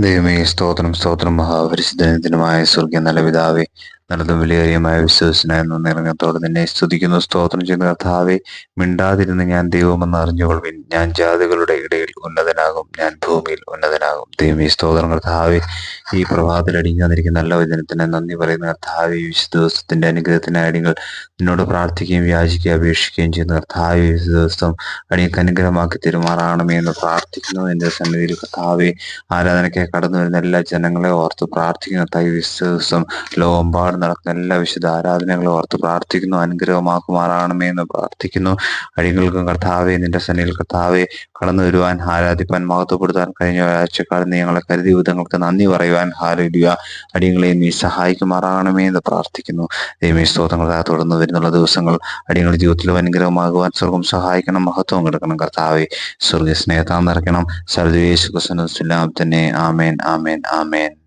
ദൈവമേ സ്തോത്രം സ്തോത്രം മഹാപരിശുദ്ധനത്തിനുമായ സ്വർഗീയ നല്ല പിതാവേ. നല്ലതും വിലയേറിയമായ വിശ്വസനായ നിറങ്ങത്തോടെ നിന്നെ സ്തുതിക്കുന്നു സ്തോത്രം ചെയ്യുന്ന. കർത്താവെ മിണ്ടാതിരുന്ന് ഞാൻ ദൈവമെന്ന് അറിഞ്ഞുകൊള്ളുവിൻ. ഞാൻ ജാതികളുടെ ഇടയിൽ ഉന്നതനാകും ഞാൻ ഭൂമിയിൽ ഉന്നതനാകും. ദൈവം ഈ സ്തോത്രം. കർത്താവെ ഈ പ്രഭാതത്തിൽ അടിഞ്ഞു വന്നിരിക്കുന്ന നല്ല വചനത്തിന് നന്ദി പറയുന്ന. കർത്താവെ ഈ ദിവസത്തിന്റെ അനുഗ്രഹത്തിനായി അടിങ്ങൾ നിന്നോട് പ്രാർത്ഥിക്കുകയും യാചിക്കുകയും അപേക്ഷിക്കുകയും ചെയ്യുന്ന. കർത്താവെ ഈ ദിവസം അടിയക്ക് അനുഗ്രഹമാക്കി തെരുമാറാണമേ എന്ന് പ്രാർത്ഥിക്കുന്നു. എന്റെ സന്നിധിയിൽ കർത്താവെ ആരാധനയ്ക്കായി കടന്നു വരുന്ന എല്ലാ ജനങ്ങളെ ഓർത്ത് പ്രാർത്ഥിക്കുന്ന. തൈ ദിവസം ലോകമ്പാട് നടക്കുന്ന എല്ലാ വിശുദ്ധ ആരാധനകളും ഓർത്ത് പ്രാർത്ഥിക്കുന്നു അനുഗ്രഹമാക്കുമാറാണമേ എന്ന് പ്രാർത്ഥിക്കുന്നു. അടികൾക്കും കർത്താവെ നിന്റെ സന്നിധിയിൽ കർത്താവെ കടന്നു വരുവാൻ ആരാധിപ്പാൻ മഹത്വപ്പെടുത്താൻ കഴിഞ്ഞ ഒരാഴ്ചക്കാലം ഞങ്ങളെ കരുതി വിധങ്ങൾക്ക് നന്ദി പറയുവാൻ ഹാരിടുക അടിയങ്ങളെ നീ സഹായിക്കുമാറാകണമേ എന്ന് പ്രാർത്ഥിക്കുന്നു. ദൈവമേ സ്തോത്രങ്ങൾ തുടർന്ന് വരുന്നുള്ള ദിവസങ്ങൾ അടിയങ്ങളുടെ ജീവിതത്തിൽ അനുഗ്രഹമാകുവാൻ സ്വർഗം സഹായിക്കണം മഹത്വം കിടക്കണം കർത്താവെ. സ്വർഗ സ്നേഹത്താൻ നിറയ്ക്കണം സർവേശ് കുസനുസ്ലാം തന്നെ. ആമേൻ ആമേൻ ആമേൻ.